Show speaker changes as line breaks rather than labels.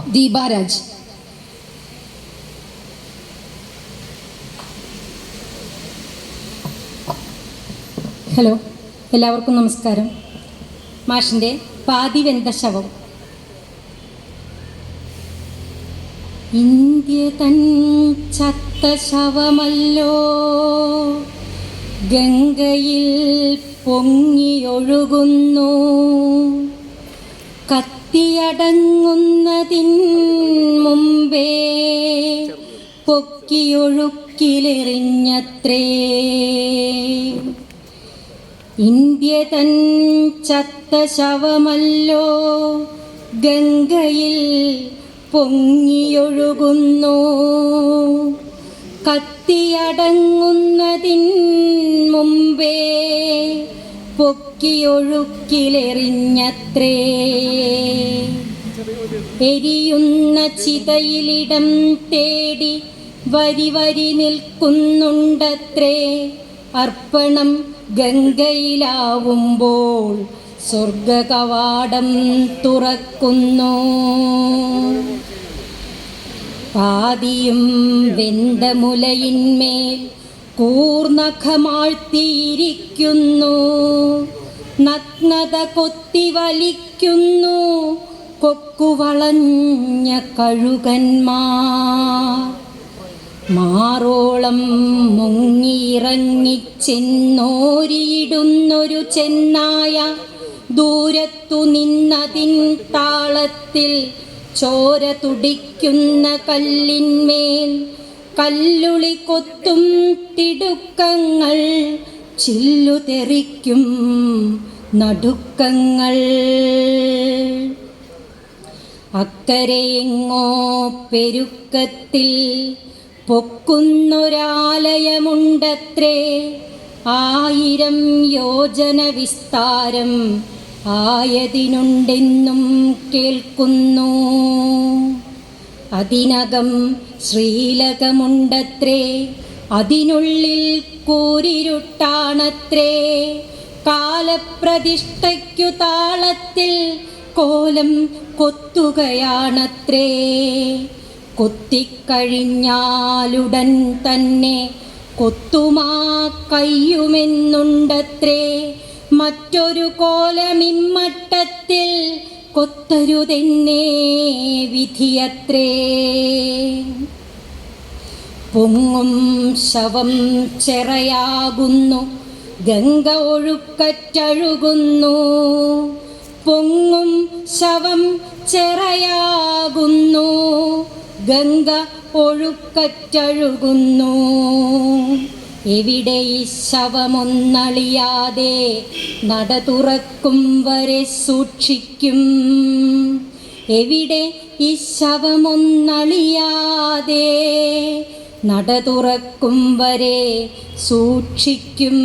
ദീപാരാജ്. Hello എല്ലാവർക്കും നമസ്കാരം. മാഷിന്റെ പാതിവെന്ത ശവം. ഇന്ത്യ തൻ ചത്ത ശവമല്ലോ. ഗംഗയിൽ പൊങ്ങിയൊഴുകുന്നു. കത്തിയടങ്ങുന്നതിൻ മുമ്പേ പൊക്കിയൊഴുക്കിലെറിഞ്ഞത്രേ. ഇന്ത്യ തൻ ചത്ത ശവമല്ലോ ഗംഗയിൽ പൊങ്ങിയൊഴുകുന്നു. കത്തിയടങ്ങുന്നതിൻ മുമ്പേ പൊക്കിയൊഴുക്കിലെറിഞ്ഞത്രേ. എരിയുന്ന ചിതയിലിടം തേടി വരി വരി നിൽക്കുന്നുണ്ടത്രേ. അർപ്പണം ഗംഗയിലാവുമ്പോൾ സ്വർഗകവാടം തുറക്കുന്നു. പാതിയും വെന്ത മുലയിന്മേൽ കൂർനഖമാഴ്ത്തിയിരിക്കുന്നു. നഗ്നത കൊത്തി വലിക്കുന്നു കൊക്കുവളഞ്ഞ കഴുകന്മാർ മാറോളം മുങ്ങിയിറങ്ങിച്ചെന്നോരിയിടുന്നൊരു ചെന്നായ ദൂരത്തു നിന്നതിൻ താളത്തിൽ ചോര തുടിക്കുന്ന കല്ലിന്മേൽ കല്ലുളി കൊത്തും തിടുക്കങ്ങൾ ചില്ലു തെറിക്കും നടുക്കങ്ങൾ. അക്കരെയെങ്ങോ പെരുക്കത്തിൽ പൊക്കുന്നൊരാലയമുണ്ടത്രേ. ആയിരം യോജന വിസ്താരം ആയതിനുണ്ടെന്നും കേൾക്കുന്നു. അതിനകം ശ്രീലകമുണ്ടത്രേ. അതിനുള്ളിൽ കൂരിരുട്ടാണത്രേ. കാലപ്രതിഷ്ഠയ്ക്കു താളത്തിൽ കോലം കൊത്തുകയാണത്രേ. കൊത്തിക്കഴിഞ്ഞാലുടൻ തന്നെ കൊത്തുമാ കയ്യുമെന്നുണ്ടത്രേ. മറ്റൊരു കോലമിമ്മട്ടത്തിൽ കൊത്തരുതെന്നേ വിധിയത്രേ. പൊങ്ങും ശവം ചെറയാകുന്നു ഗംഗ ഒഴുക്കറ്റഴുകുന്നു. പൊങ്ങും ശവം ചെറയാകുന്നു. ഗംഗ ഒഴുക്കറ്റഴുകുന്നു. എവിടെ ഈ ശവമൊന്നളിയാതെ നട തുറക്കും വരെ സൂക്ഷിക്കും. എവിടെ ഈ ശവമൊന്നളിയാതെ നട തുറക്കും വരെ സൂക്ഷിക്കും.